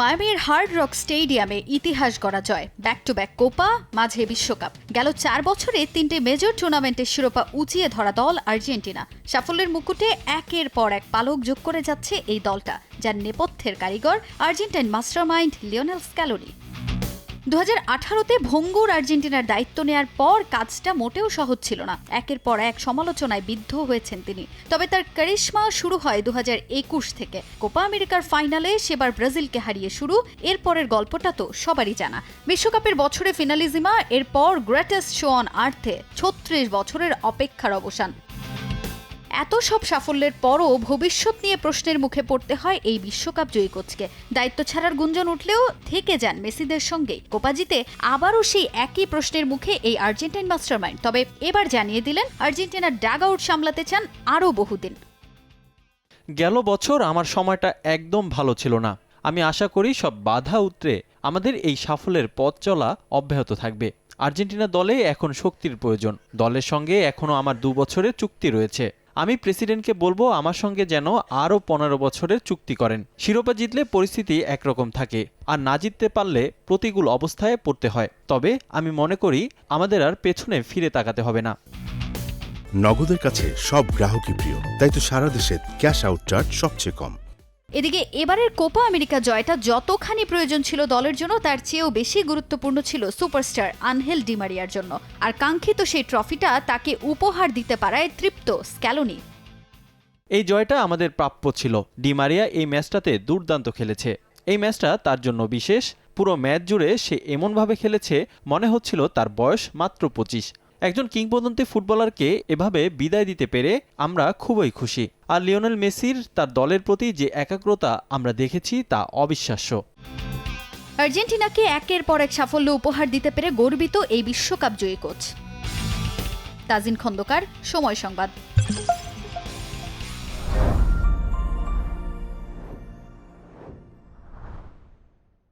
মায়ামির hard rock স্টেডিয়ামে ইতিহাস গড়া জয়। ব্যাক টু ব্যাক কোপা, মাঝে বিশ্বকাপ। গেল চার বছরে তিনটে মেজর টুর্নামেন্টের শিরোপা উঁচিয়ে ধরা দল আর্জেন্টিনা। সাফল্যের মুকুটে একের পর এক পালক যোগ করে যাচ্ছে এই দলটা, যার নেপথ্যের কারিগর Argentine master mind Lionel Scaloni. দু হাজার আঠারোতে ভঙ্গুর আর্জেন্টিনার দায়িত্ব নেয়ার পর কাজটা মোটেও সহজ ছিল না। একের পর এক সমালোচনায় বিদ্ধ হয়েছেন তিনি। তবে তার কারিশমা শুরু হয় দু একুশ থেকে। কোপা আমেরিকার ফাইনালে সেবার ব্রাজিলকে হারিয়ে শুরু, এরপরের গল্পটা তো সবারই জানা। বিশ্বকাপের বছরে ফিনালিজিমা, এরপর গ্রেটেস্ট শো অন আর্থে ছত্রিশ বছরের অপেক্ষার অবসান। এত সব সাফল্যের পরও ভবিষ্যৎ নিয়ে প্রশ্নের মুখে পড়তে হয় এই বিশ্বকাপ জয়ী কোচকে। দায়িত্ব ছাড়ার গুঞ্জন উঠলেও থেকে যান মেসিদের সঙ্গে। কোপা জিতে আবারও সেই একই প্রশ্নের মুখে এই আর্জেন্টাইন মাস্টারমাইন্ড। তবে এবার জানিয়ে দিলেন আর্জেন্টিনার ডাগ আউট সামলাতে চান আরও বহুদিন। গেল বছর আমার সময়টা একদম ভালো ছিল না। আমি আশা করি সব বাধা উতরে আমাদের এই সাফল্যের পথ চলা অব্যাহত থাকবে। আর্জেন্টিনা দলে এখন শক্তির প্রয়োজন। দলের সঙ্গে এখনও আমার দু বছরের চুক্তি রয়েছে। আমি প্রেসিডেন্টকে বলব আমার সঙ্গে যেন আরও পনেরো বছরের চুক্তি করেন। শিরোপা জিতলে পরিস্থিতি একরকম থাকে, আর না জিততে পারলে প্রতিকূল অবস্থায় পড়তে হয়। তবে আমি মনে করি আমাদের আর পেছনে ফিরে তাকাতে হবে না। নগদের কাছে সব গ্রাহকই প্রিয়, তাই তো সারা দেশে ক্যাশ আউট চার্জ সবচেয়ে কম। এদিকে এবারের কোপা আমেরিকা জয়টা যতখানি প্রয়োজন ছিল দলের জন্য, তার চেয়েও বেশি গুরুত্বপূর্ণ ছিল সুপারস্টার আনহেল ডিমারিয়ার জন্য। আর কাঙ্ক্ষিত সেই ট্রফিটা তাকে উপহার দিতে পারায় তৃপ্ত স্ক্যালোনি। এই জয়টা আমাদের প্রাপ্য ছিল। ডিমারিয়া এই ম্যাচটাতে দুর্দান্ত খেলেছে। এই ম্যাচটা তার জন্য বিশেষ। পুরো ম্যাচ জুড়ে সে এমনভাবে খেলেছে, মনে হচ্ছিল তার বয়স মাত্র পঁচিশ। একজন কিংবদন্তি ফুটবলারকে এভাবে বিদায় দিতে পেরে আমরা খুবই খুশি। আর লিওনেল মেসির তার দলের প্রতি যে একাগ্রতা আমরা দেখেছি তা অবিশ্বাস্য। আর্জেন্টিনাকে একের পর এক সাফল্য উপহার দিতে পেরে গর্বিত এই বিশ্বকাপ জয়ী কোচ। তাজিন খন্দকার, সময় সংবাদ।